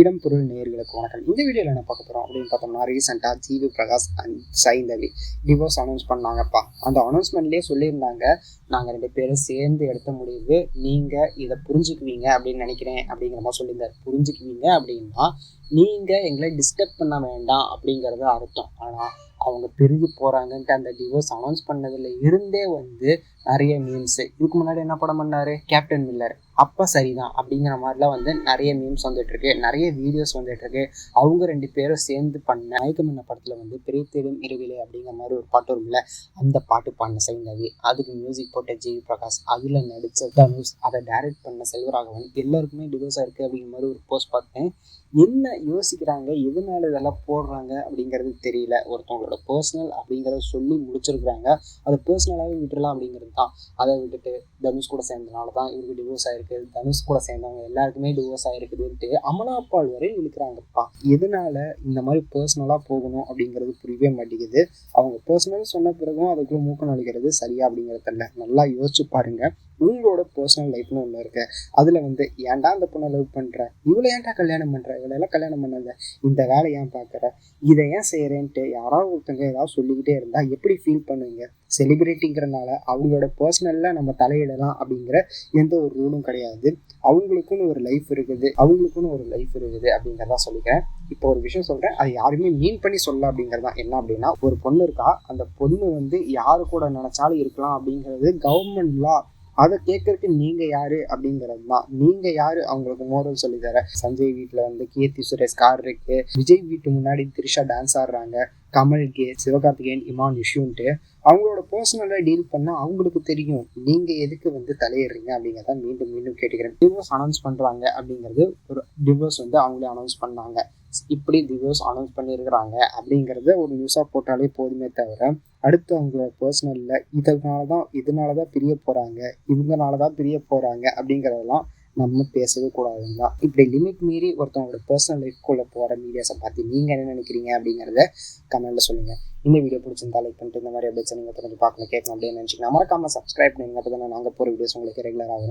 இடம் பொருள் நேர்களுக்கு வணக்கம். இந்த வீடியோவில் என்ன பார்க்க போகிறோம் அப்படின்னு பார்த்தோம்னா ரீசெண்டாக G V Prakash and Saindhavi divorce announce பண்ணாங்கப்பா. அந்த அனௌன்ஸ்மெண்ட்லேயே சொல்லியிருந்தாங்க. நாங்கள் ரெண்டு பேரும் சேர்ந்து எடுத்த முடிவு நீங்கள் இதை புரிஞ்சுக்குவீங்க அப்படின்னு நினைக்கிறேன் அப்படிங்கிற மாதிரி சொல்லியிருந்தார். புரிஞ்சுக்குவீங்க அப்படின்னா நீங்கள் எங்களை டிஸ்டர்ப் பண்ண வேண்டாம் அப்படிங்கிறது அர்த்தம். ஆனால் அவங்க பிரிஞ்சு போகிறாங்கன்ட்டு அந்த டிவோர்ஸ் அனௌன்ஸ் பண்ணதில் இருந்தே வந்து நிறைய மீம்ஸு இதுக்கு முன்னாடி என்ன படம் பண்ணார்? கேப்டன் மில்லர் அப்போ சரிதான் அப்படிங்கிற மாதிரிலாம் வந்து நிறைய மீம்ஸ் வந்துட்டுருக்கு. நிறைய வீடியோஸ் வந்துட்டுருக்கு. அவங்க ரெண்டு பேரும் சேர்ந்து பண்ண மயக்கமன்ன படத்தில் வந்து பெரிய தேடும் இரவிலே அப்படிங்கிற மாதிரி ஒரு பாட்டு வரும்ல அந்த பாட்டு பாடின சைந்தவி அதுக்கு மியூசிக் போட்ட ஜிவி பிரகாஷ் அதில் நடித்த தனுஷ் அதை டைரக்ட் பண்ண செல்வராகவன் எல்லாருக்குமே டிவோர்ஸாக இருக்குது அப்படிங்கிற மாதிரி ஒரு போஸ்ட் பார்த்தேன். என்ன யோசிக்கிறாங்க? எதனால இதெல்லாம் போடுறாங்க? அப்படிங்கிறது தெரியல. ஒருத்தவங்களோட பர்சனல் அப்படிங்கிறத சொல்லி முடிச்சிருக்கிறாங்க. அதை பர்சனலாகவே விட்டுறலாம் அப்படிங்கிறது தான். அதை விட்டுட்டு தனுஷ் கூட சேர்ந்தனால தான் இவருக்கு டிவோர்ஸ் ஆயிருக்கு. தனுஷ் கூட சேர்ந்தவங்க எல்லாருக்குமே டிவோர்ஸ் ஆயிருக்குதுன்ட்டு அமலாப்பால் வரை இழுக்கிறாங்கப்பா. எதனால இந்த மாதிரி பர்சனலாக போகணும் அப்படிங்கிறது புரியவே மாட்டேங்குது. அவங்க பர்சனல் சொன்ன பிறகும் அதுக்குள்ள மூக்கம் நடிக்கிறது சரியா அப்படிங்கிறதில்ல. நல்லா யோசிச்சு பாருங்கள் உங்களோட பர்சனல் லைஃப்னு ஒன்று இருக்குது அதில் வந்து ஏன்டா அந்த பொண்ணை லவ் பண்ணுற இவ்வளோ ஏன்டா கல்யாணம் பண்ணுற இவளெல்லாம் கல்யாணம் பண்ணல இந்த வேலை ஏன் பார்க்குற இதை ஏன் செய்கிறேன்ட்டு யாராவது ஒருத்தங்க ஏதாவது சொல்லிக்கிட்டே இருந்தால் எப்படி ஃபீல் பண்ணுவீங்க? செலிப்ரிட்டிங்கிறனால அவங்களோட பர்சனலில் நம்ம தலையிடலாம் அப்படிங்கிற எந்த ஒரு ரூலும் கிடையாது. அவங்களுக்குன்னு ஒரு லைஃப் இருக்குது. அவங்களுக்குன்னு ஒரு லைஃப் இருக்குது அப்படிங்கிறதா சொல்லிக்கிறேன். இப்போ ஒரு விஷயம் சொல்கிறேன் அது யாருமே மீன் பண்ணி சொல்ல அப்படிங்கிறது தான் என்ன அப்படின்னா ஒரு பொண்ணு இருக்கா? அந்த பொண்ணு வந்து யாரு கூட நினச்சாலும் இருக்கலாம் அப்படிங்கிறது கவர்மெண்ட் லா அதை கேட்கறதுக்கு நீங்க யாரு அப்படிங்கிறது தான். நீங்க யாரு? அவங்களுக்கு மோரல் சொல்லி தர. சஞ்சய் வீட்டுல வந்து கீர்த்தி சுரேஷ் கார் இருக்கு. விஜய் வீட்டு முன்னாடி த்ரிஷா டான்ஸ் ஆடுறாங்க. கமல் கே சிவகார்த்திகேயன் இமான் இஷ்யூன்ட்டு அவங்களோட பர்சனலாக டீல் பண்ணால் அவங்களுக்கு தெரியும். நீங்கள் எதுக்கு வந்து தலையிடுறீங்க அப்படிங்கிறத மீண்டும் மீண்டும் கேட்டுக்கிறேன். டிவோர்ஸ் அனௌன்ஸ் பண்ணுறாங்க அப்படிங்கிறது ஒரு டிவோர்ஸ் வந்து அவங்களே அனௌன்ஸ் பண்ணாங்க. இப்படி திவ்யோஸ் அனௌன்ஸ் பண்ணியிருக்கிறாங்க அப்படிங்கிறத ஒரு நியூஸாக போட்டாலே போதுமே தவிர அடுத்து அவங்களோட பர்சனலில் இதனால தான் இதனால தான் பிரிய போகிறாங்க இவங்கனால தான் பிரிய போகிறாங்க அப்படிங்கிறதெல்லாம் நம்ம பேசவே கூடாதுங்க. தான் இப்படி லிமிட் மீறி ஒருத்தவங்களோட பர்சனல் லைஃப்குள்ளே போகிற மீடியாஸை பார்த்து நீங்கள் என்ன நினைக்கிறீங்க அப்படிங்கிறத கமெண்ட்டில் சொல்லுங்கள் இந்த வீடியோ பிடிச்சிருந்தா லைக் பண்ணிட்டு இந்த மாதிரி அப்படியே நீங்கள் தொடர்ந்து பார்க்கணும் கேட்கணும் அப்படின்னு நினச்சிங்கன்னா மறக்காமல் சப்ஸ்கிரைப் பண்ணுங்க அப்போ தான் நாங்கள் போகிற வீடியோஸ் உங்களுக்கு ரெகுலராக வரும்.